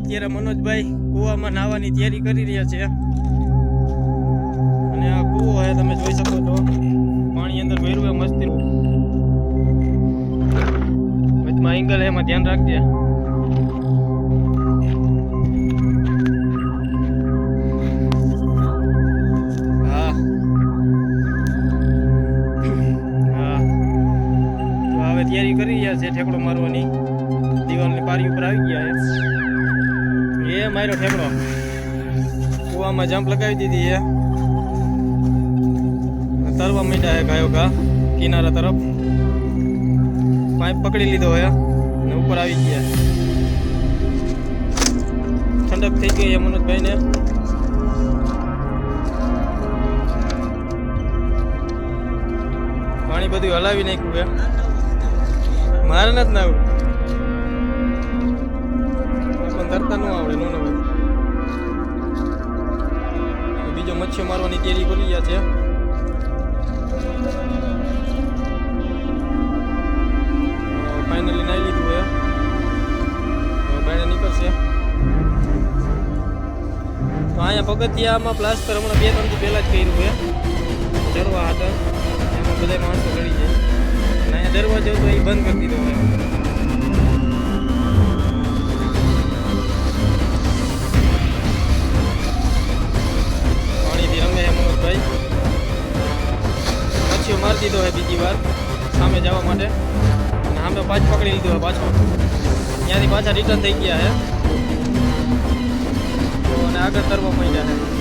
અત્યારે મનોજભાઈ કૂવામાં નાહવાની તૈયારી કરી રહ્યા છે. અને આ કૂવો છે તમે જોઈ શકો છો. પાણી અંદર ભર્યું છે મસ્તી. વચમાં એંગલ એમાં ધ્યાન રાખજે. હા. હા. તૈયારી કરી રહ્યા છે ઠેકડો મારવાની. દિવાલની પારી ઉપર આવી ગયા છે એ માર્યો ઠેકડો. કૂવામાં જમ્પ લગાવી દીધી છે તરવા માંડ્યા છે ગાયો ગા કિનારા તરફ. પાઇપ પકડી લીધો હે અને ઉપર આવી ગયા. ઠંડક થઈ ગઈ છે મનોજભાઈને. પાણી બધું હલાવી નાખ્યું છે મારે નથી નાવું તરતા ન આવડે, નો ભાઈ બીજો મચ્છીઓ મારવાની તૈયારી કરી ગયા છે. ફાઇનલી નાઈ લીધું હવે બાયણે નીકળશે. તો અહીંયા પગથિયામાં પ્લાસ્ટર હમણાં બે, ત્રણ પહેલાં જ કર્યું છે ચરવા હતા. એમાં બધા માણસો ગળી જાય. અને અહીંયા દરવાજો તો એ બંધ કરી દીધો હોય મારી દીધો છે બીજી વાર, સામે જવા માટે. અને સામે પાછ પકડી લીધો હોય પાછો. ત્યાંથી પાછા રિટર્ન થઈ ગયા છે તો અને આગળ તરવા માંડ્યા છે